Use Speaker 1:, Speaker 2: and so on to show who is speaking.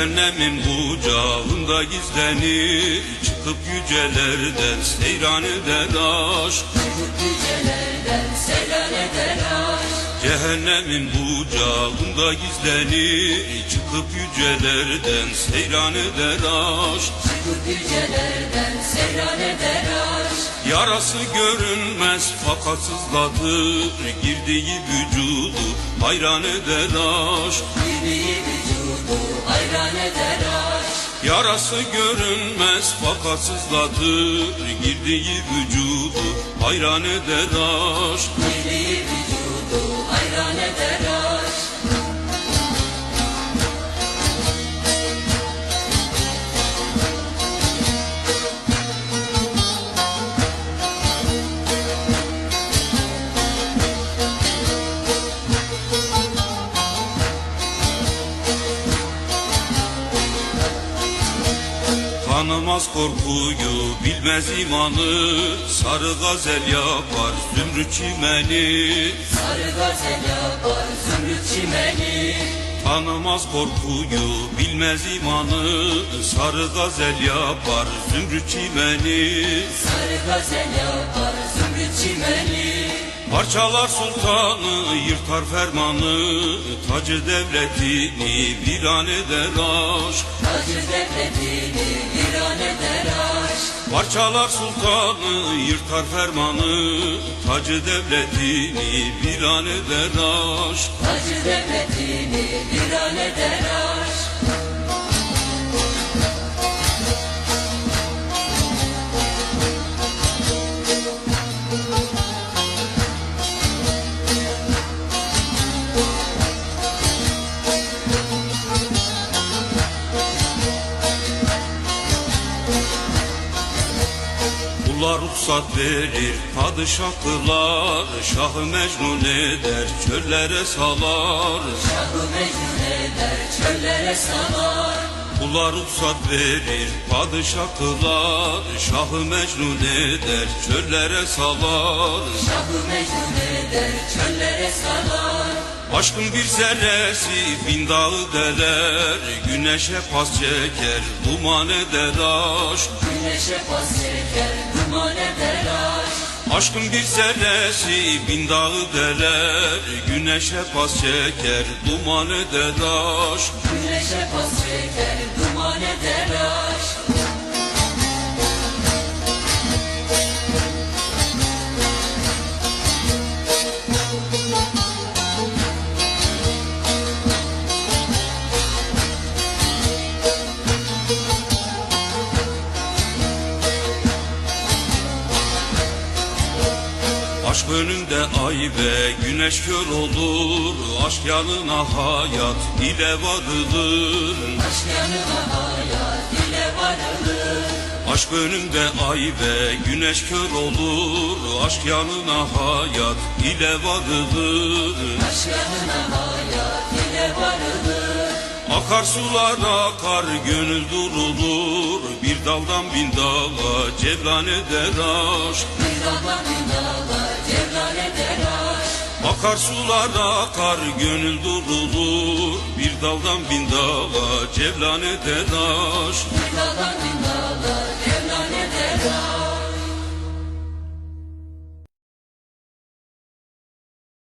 Speaker 1: Cehennemin bucağında gizlenir. Çıkıp yücelerden seyran eder aşk.
Speaker 2: Yücelerden seyran eder aşk.
Speaker 1: Cehennemin bucağında gizlenir. Çıkıp yücelerden seyran eder aşk.
Speaker 2: Çıkıp yücelerden seyran eder aşk.
Speaker 1: Yarası görünmez fakat sızladır. Girdiği vücudu hayran eder aşk.
Speaker 2: Bildiği vücudu hayran eder aşk
Speaker 1: Yarası görünmez fakat sızladır Girdiği vücudu. Hayran eder aşk.
Speaker 2: Bildiği vücudu hayran eder aşk
Speaker 1: Tanımaz korkuyu bilmez imanı. Sarı gazel yapar zümrüt çimeni.
Speaker 2: Sarı gazel yapar zümrüt çimeni.
Speaker 1: Tanımaz korkuyu bilmez imanı. Sarı gazel yapar zümrüt çimeni.
Speaker 2: Sarı gazel yapar zümrüt çimeni.
Speaker 1: Parçalar sultanı yırtar fermanı. Tacı devletini viran eder aşk
Speaker 2: Tacı devletini
Speaker 1: Parçalar sultanı yırtar fermanı Tacı devletini viran eder aşk
Speaker 2: Tacı devletini viran eder aşk
Speaker 1: Kula ruhsat verir padişah kılar Şahı mecnun eder çöllere salar.
Speaker 2: Şahı mecnun eder çöllere salar.
Speaker 1: Kula ruhsat verir padişah kılar Şahı mecnun eder çöllere salar.
Speaker 2: Şahı mecnun eder çöllere salar.
Speaker 1: Aşkın bir zerresi bin dağı deler. Güneşe pas çeker duman eder aşk.
Speaker 2: Güneşe pas çeker
Speaker 1: Aşkın bir zerresi bin dağı deler Güneşe pas çeker duman eder aşk.
Speaker 2: Güneşe pas çeker duman eder aşk
Speaker 1: Aşk önünde ay ve güneş kör olur. Aşk yanına hayat ile varılır.
Speaker 2: Aşk yanına hayat ile varılır.
Speaker 1: Aşk önünde ay ve güneş kör olur. Aşk yanına hayat ile varılır.
Speaker 2: Aşk yanına hayat ile varılır.
Speaker 1: Akarsular akar gönül durulur. Bir daldan bin dala cevran eder aşk
Speaker 2: Aşk
Speaker 1: Akarsular akar gönül durulur. Bir daldan bin dala cevlan eder
Speaker 2: Bir daldan